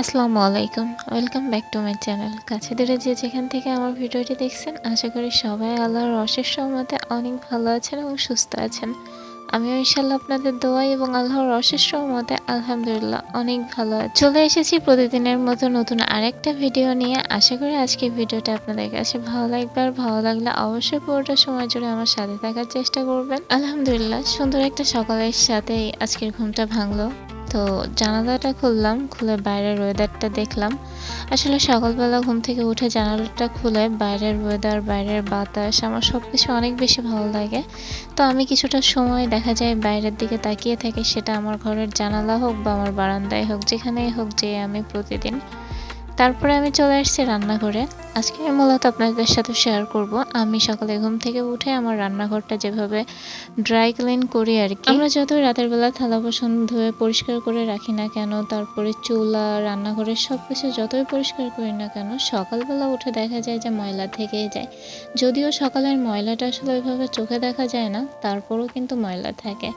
আসসালামু আলাইকুম। Welcome back to my channel কাছে দূরে যে যেখান থেকে আমার ভিডিওটি দেখছেন, আশা করি সবাই আল্লাহর অশেষ সহমতে অনেক ভালো আছেন এবং সুস্থ আছেন। আমিও ইনশাল্লাহ আপনাদের দোয়াই এবং আল্লাহর অশেষ সহমতে আলহামদুলিল্লাহ অনেক ভালো আছি। চলে এসেছি প্রতিদিনের মতো নতুন আরেকটা ভিডিও নিয়ে। আশা করি আজকে ভিডিওটা আপনাদের কাছে ভালো লাগবে আর ভালো লাগলে অবশ্যই পুরোটা সময় জুড়ে আমার সাথে থাকার চেষ্টা করবেন। আলহামদুলিল্লাহ, সুন্দর একটা সকালের সাথেই আজকের ঘুমটা ভাঙলো। তো জানালাটা খুললাম, খুলে বাইরের ওয়েদারটা দেখলাম। আসলে সকালবেলা ঘুম থেকে উঠে জানালাটা খুলে বাইরের ওয়েদার বাইরের বাতাস, আমার সব কিছু অনেক বেশি ভালো লাগে। তো আমি কিছুটা সময় দেখা যায় বাইরের দিকে তাকিয়ে থাকি, সেটা আমার ঘরের জানালা হোক বা আমার বারান্দায় হোক, যেখানেই হোক যে আমি প্রতিদিন তারপরে আমি চলে আসছি রান্নাঘরে। আজকে আমি মূলত আপনাদের সাথে শেয়ার করব। আমি সকালে ঘুম থেকে উঠে আমার রান্নাঘরটা যেভাবে ড্রাই ক্লিন করি আর কি। আমরা যতই রাতের বেলা থালা বাসন ধুয়ে পরিষ্কার করে রাখি না কেন, তারপরে চুলা রান্নাঘরের সব কিছু যতই পরিষ্কার করি না কেন, সকালবেলা উঠে দেখা যায় যে ময়লা থেকেই যায়। যদিও সকালের ময়লাটা আসলে ওইভাবে চোখে দেখা যায় না, তারপরও কিন্তু ময়লা থাকে।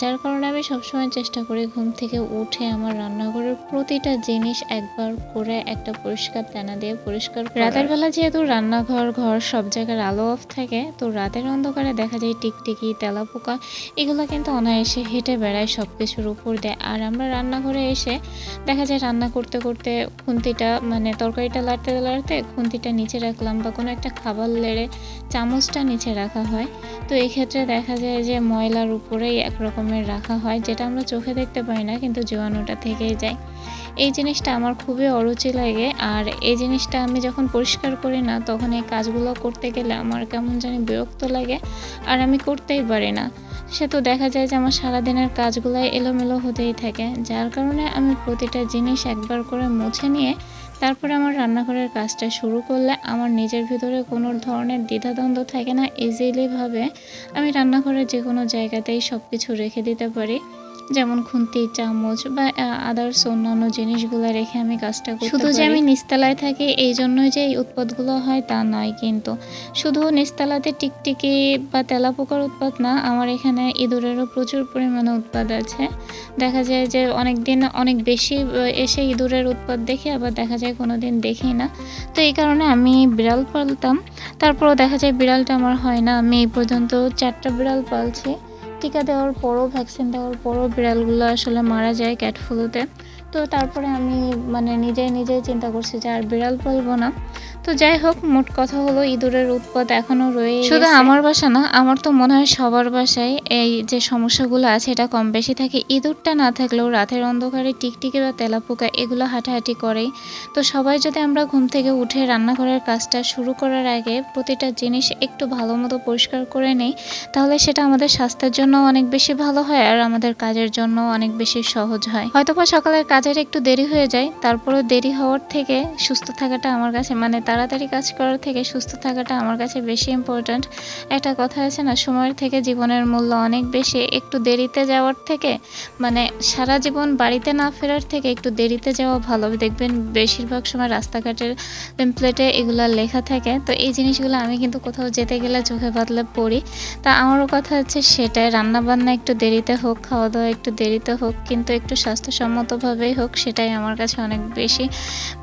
যার কারণে আমি সবসময় চেষ্টা করি ঘুম থেকে উঠে আমার রান্নাঘরের প্রতিটা জিনিস একবার করে একটা পরিষ্কার টানা দিয়ে পরিষ্কার রাতের বেলা যেহেতু রান্নাঘর ঘর সব জায়গার আলো অফ থাকে তো রাতের অন্ধকারে দেখা যায় টিকটিকি তেলাপোকা এগুলো কিন্তু অনায়াসে হেঁটে বেড়ায় সব কিছুর উপর দেয়। আর আমরা রান্নাঘরে এসে দেখা যায় রান্না করতে করতে খুন্তিটা মানে তরকারিটা লাড়তে লাড়তে খুন্তিটা নিচে রাখলাম বা কোনো একটা খাবার লেড়ে চামচটা নিচে রাখা হয়। তো এই ক্ষেত্রে দেখা যায় যে ময়লার উপরেই এক রকমের রাখা হয় যেটা আমরা চোখে দেখতে পাই না কিন্তু জীবাণুটা থেকেই যায়। এই জিনিসটা আমার খুবই অরুচি লাগে। আর এই জিনিসটা আমি যখন পরিষ্কার করি না, তখন এই কাজগুলো করতে গেলে আমার কেমন জানি বিরক্ত লাগে আর আমি করতেই পারি না। সে তো দেখা যায় যে আমার সারাদিনের কাজগুলো এলোমেলো হতেই থাকে। যার কারণে আমি প্রতিটা জিনিস একবার করে মুছে নিয়ে তারপরে আমার রান্নাঘরের কাজটা শুরু করলে আমার নিজের ভিতরে কোনো ধরনের দ্বিধাদ্বন্দ্ব থাকে না ইজিলিভাবে আমি রান্নাঘরের যে কোনো জায়গাতেই সব কিছু রেখে দিতে পারি। যেমন খুন্তি চামচ বা আদার্স অন্যান্য জিনিসগুলো রেখে আমি কাজটা করি শুধু যে আমি নিস্তালায় থাকি এই জন্যই যে এই উৎপাদগুলো হয় তা নয় কিন্তু। শুধু নিস্তালাতে টিকটিকি বা তেলাপোকার উৎপাদ না আমার এখানে ইঁদুরেরও প্রচুর পরিমাণে উৎপাদ আছে। দেখা যায় যে অনেক দিন অনেক বেশি এসে ইঁদুরের উৎপাদ দেখি আবার দেখা যায় কোনো দিন দেখি না। তো এই কারণে আমি বিড়াল পালতাম। তারপরও দেখা যায় বিড়ালটা আমার হয় না। আমি এই পর্যন্ত চারটা বিড়াল পালছি। টিকা দেওয়ার পরও ভ্যাকসিন দেওয়ার পরও বিড়ালগুলো আসলে মারা যায় ক্যাট ফ্লুতে তো তারপরে আমি মানে নিজেই নিজেই চিন্তা করছি যে আর বিড়াল পালবো না। তো যাই হোক মোট কথা হলো ইঁদুরের উৎপাদ এখনও রয়ে শুধু আমার বাসা না আমার তো মনে হয় সবার বাসায় এই যে সমস্যাগুলো আছে এটা কম বেশি থাকে। ইঁদুরটা না থাকলেও রাতের অন্ধকারে টিকটিকি বা তেলাপোকা এগুলো হাঁটাহাঁটি করেই। তো সবাই যদি আমরা ঘুম থেকে উঠে রান্নাঘরের কাজটা শুরু করার আগে প্রতিটা জিনিস একটু ভালো মতো পরিষ্কার করে নেই তাহলে সেটা আমাদের স্বাস্থ্যের জন্য অনেক বেশি ভালো হয় আর আমাদের কাজের জন্য অনেক বেশি সহজ হয়। হয়তোবা সকালের কাজের একটু দেরি হয়ে যায়, তারপরেও দেরি হওয়ার থেকে সুস্থ থাকাটা আমার কাছে মানে তাড়াতাড়ি কাজ করার থেকে সুস্থ থাকাটা আমার কাছে বেশি ইম্পর্ট্যান্ট একটা কথা আছে না, সময়ের থেকে জীবনের মূল্য অনেক বেশি, একটু দেরিতে যাওয়ার থেকে মানে সারা জীবন বাড়িতে না ফেরার থেকে একটু দেরিতে যাওয়া ভালো। দেখবেন বেশিরভাগ সময় রাস্তাঘাটের প্লেটে এগুলো লেখা থাকে, তো এই জিনিসগুলো আমি কিন্তু কোথাও যেতে গেলে চোখে বাদলে পড়ি। তা আমারও কথা হচ্ছে সেটাই রান্না বান্না একটু দেরিতে হোক খাওয়া দাওয়া একটু দেরিতে হোক, কিন্তু একটু স্বাস্থ্যসম্মতভাবেই হোক, সেটাই আমার কাছে অনেক বেশি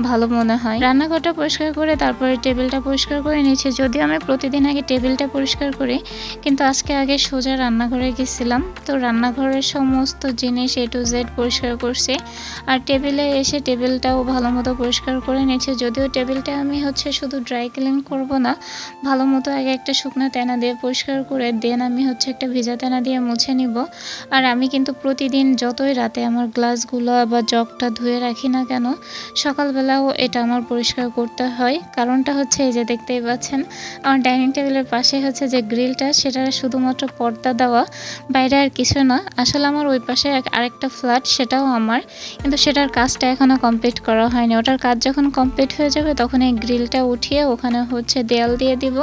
ভালো মনে হয়। রান্নাঘরটা পরিষ্কার করে, তারপরে টেবিলটা পরিষ্কার করে নিয়েছি। যদিও আমি প্রতিদিন আগে টেবিলটা পরিষ্কার করি, কিন্তু আজকে আগে সোজা রান্নাঘরে গেছিলাম। তো রান্নাঘরের সমস্ত জিনিস এ টু জেড পরিষ্কার করছি। আর টেবিলে এসে টেবিলটাও ভালো মতো পরিষ্কার করে নিয়েছি। যদিও টেবিলটা আমি হচ্ছে শুধু ড্রাই ক্লিন করব না, ভালো মতো আগে একটা শুকনো তেনা দিয়ে পরিষ্কার করে, দেন আমি হচ্ছে একটা ভিজা তেনা দিয়ে মুছে নিব। আর আমি কিন্তু প্রতিদিন যতই রাতে আমার গ্লাসগুলো বা জগটা ধুয়ে রাখি না কেন? সকালবেলাও এটা আমার পরিষ্কার করতে হয়। কারণটা হচ্ছে এই যে দেখতেই পাচ্ছেন, আমার ডাইনিং টেবিলের পাশে হচ্ছে যে গ্রিলটা, সেটা শুধুমাত্র পর্দা দেওয়া, বাইরে আর কিছু না। আসলে আমার ওই পাশে আরেকটা ফ্ল্যাট, সেটাও আমার। কিন্তু সেটার কাজটা এখনও কমপ্লিট করা হয়নি। ওটার কাজ যখন কমপ্লিট হয়ে যাবে, তখন এই গ্রিলটা উঠিয়ে ওখানে হচ্ছে দেয়াল দিয়ে দিব।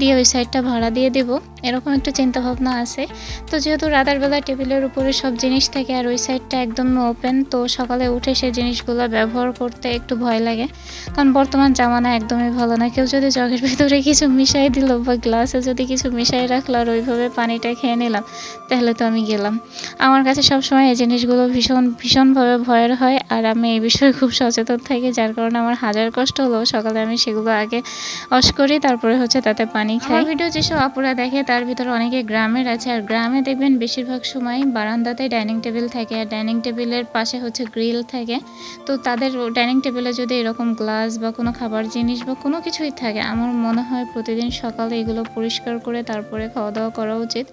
দিয়ে ওই সাইডটা ভাড়া দিয়ে দিব। এরকম একটু চিন্তা ভাবনা আছে। তো যেহেতু রাতের বেলা টেবিলের উপরে সব জিনিস থাকে আর ওই সাইডটা একদম ওপেন তো সকালে উঠে সেই জিনিসগুলো ব্যবহার করতে একটু ভয় লাগে। কারণ বর্তমান জামানা একদমই ভালো না। কেউ যদি জগের ভিতরে কিছু মিশাই দিল বা গ্লাসে যদি কিছু মিশাই রাখল আর ওইভাবে পানিটা খেয়ে নিলাম, তাহলে তো আমি গেলাম। আমার কাছে সবসময় এই জিনিসগুলো ভীষণ, ভীষণভাবে ভয়ের হয় আর আমি এই বিষয়ে খুব সচেতন থাকি। যার কারণে আমার হাজার কষ্ট হলেও সকালে আমি সেগুলো আগে অস করি, তারপরে হচ্ছে তাতে পানি খাই। ভিডিও যেসব আপুরা দেখে তার ভিতরে অনেকে গ্রামের আছে, আর গ্রামে দেখবেন বেশিরভাগ সময় বারান্দাতে ডাইনিং টেবিল থাকে, আর ডাইনিং টেবিলের পাশে হচ্ছে গ্রিল থাকে। তো তাদের ডাইনিং টেবিলে যদি এরকম গ্লাস বা কোনো খাবার জিনিস বা কোনো কিছুই থাকে, আমার মনে হয় প্রতিদিন সকালে এগুলো পরিষ্কার করে তারপরে খাওয়া দাওয়া করা উচিত।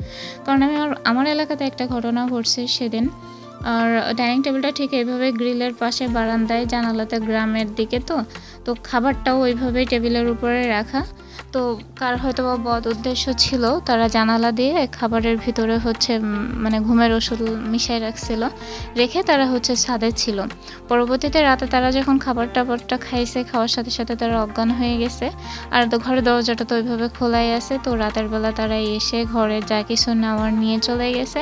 কারণ আমি আমার এলাকাতে একটা ঘটনা ঘটছে সেদিন। আর ডাইনিং টেবিলটা ঠিক এইভাবে গ্রিলের পাশে বারান্দায় জানালাতে গ্রামের দিকে তো তো খাবারটাও ওইভাবেই টেবিলের উপরে রাখা। তো কার হয়তো বা বদ উদ্দেশ্য ছিল, তারা জানালা দিয়ে খাবারের ভিতরে হচ্ছে মানে ঘুমের ওষুধ মিশাই রাখছিল, রেখে তারা হচ্ছে ছাদে ছিল। পরবর্তীতে রাতে তারা যখন খাবার টাবারটা খাইছে, খাওয়ার সাথে সাথে তারা অজ্ঞান হয়ে গেছে। আর তো ঘরের দরজাটা তো ওইভাবে খোলাই আছে, তো রাতের বেলা তারা এসে ঘরে যা কিছু নেওয়ার নিয়ে চলে গেছে।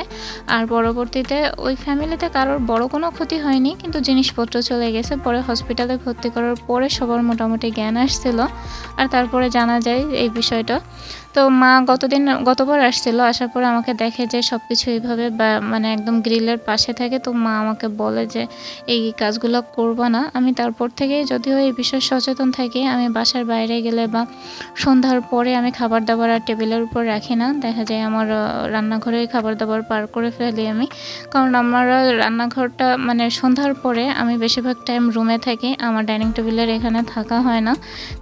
আর পরবর্তীতে ওই ফ্যামিলিতে কারোর বড় কোনো ক্ষতি হয়নি, কিন্তু জিনিসপত্র চলে গেছে। পরে হসপিটালে ভর্তি করার পরে সবার মোটামুটি জ্ঞান আসছিল। আর তারপরে জানা যায় এই বিষয়টা। তো মা গতদিন, গতবার আসছিল, আসার পরে আমাকে দেখে যে সব কিছু এইভাবে মানে একদম গ্রিলের পাশে থাকে, তো মা আমাকে বলে যে এই কাজগুলো করবা না। আমি তারপর থেকে যদিও এই বিষয়ে সচেতন থাকি, আমি বাসার বাইরে গেলে বা সন্ধ্যার পরে আমি খাবার দাবার আর টেবিলের উপর রাখি না। দেখা যায় আমার রান্নাঘরে খাবার দাবার পার করে ফেলি আমি। কারণ আমার রান্নাঘরটা মানে সন্ধ্যার পরে আমি বেশিরভাগ টাইম রুমে থাকি, আমার ডাইনিং টেবিলের এখানে থাকা হয় না।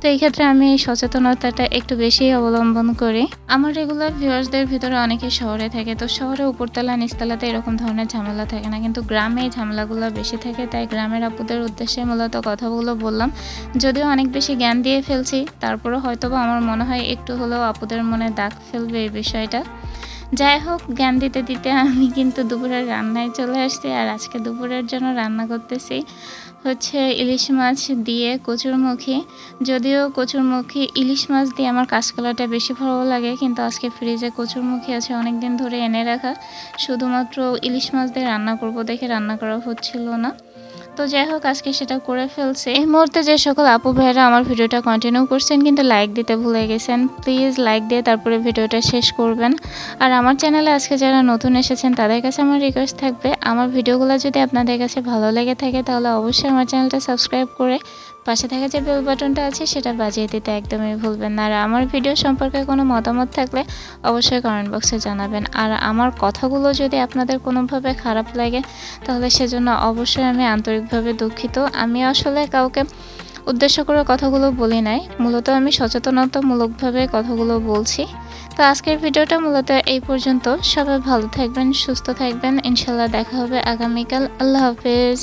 তো এই ক্ষেত্রে আমি এই সচেতনতাটা একটু বেশি অবলম্বন করি। আমার রেগুলার ভিউয়ার্সদের ভিতরে অনেকে শহরে থাকে, তো শহরে উপরতলা, নিচতলাতে এরকম ধরনের ঝামেলা থাকে না। কিন্তু গ্রামে এই ঝামেলাগুলো বেশি থাকে, তাই গ্রামের আপুদের উদ্দেশ্যে মূলত কথাগুলো বললাম। যদিও অনেক বেশি জ্ঞান দিয়ে ফেলছি, তারপরেও হয়তোবা আমার মনে হয় একটু হলেও আপুদের মনে দাগ ফেলবে এই বিষয়টা। যাই হোক, জ্ঞান দিতে দিতে আমি কিন্তু দুপুরের রান্নায় চলে আসছি আর আজকে দুপুরের জন্য রান্না করতেছি হচ্ছে ইলিশ মাছ দিয়ে কচুরমুখী যদিও কচুরমুখী ইলিশ মাছ দিয়ে আমার কাঁচকলাটা বেশি ভালো লাগে, কিন্তু আজকে ফ্রিজে কচুরমুখী আছে অনেক দিন ধরে এনে রাখা। শুধুমাত্র ইলিশ মাছ দিয়ে রান্না করব দেখে রান্না করা হচ্ছিল না। তো যাই হোক, আজকে সেটা করে ফেলছে। এই মুহূর্তে যে সকল আপু ভাইয়েরা আমার ভিডিওটা কন্টিনিউ করছেন, কিন্তু লাইক দিতে ভুলে গেছেন প্লিজ লাইক দিয়ে তারপরে ভিডিওটা শেষ করবেন। আর আমার চ্যানেলে আজকে যারা নতুন এসেছেন, তাদের কাছে আমার রিকোয়েস্ট থাকবে, আমার ভিডিওগুলো যদি আপনাদের কাছে ভালো লেগে থাকে, তাহলে অবশ্যই আমার চ্যানেলটা সাবস্ক্রাইব করে পাশে থাকা যে বেল বাটনটা আছে, সেটা বাজিয়ে দিতে একদমই ভুলবেন না। আর আমার ভিডিও সম্পর্কে কোনো মতামত থাকলে অবশ্যই কমেন্ট বক্সে জানাবেন। আর আমার কথাগুলো যদি আপনাদের কোনোভাবে খারাপ লাগে, তাহলে সেজন্য অবশ্যই আমি আন্তরিকভাবে দুঃখিত। আমি আসলে কাউকে উদ্দেশ্য করে কথাগুলো বলি নাই। মূলত আমি সচেতনতামূলকভাবে কথাগুলো বলছি। তো আজকের ভিডিওটা মূলত এই পর্যন্ত। সবাই ভালো থাকবেন, সুস্থ থাকবেন। ইনশাল্লাহ দেখা হবে আগামীকাল। আল্লাহ হাফেজ।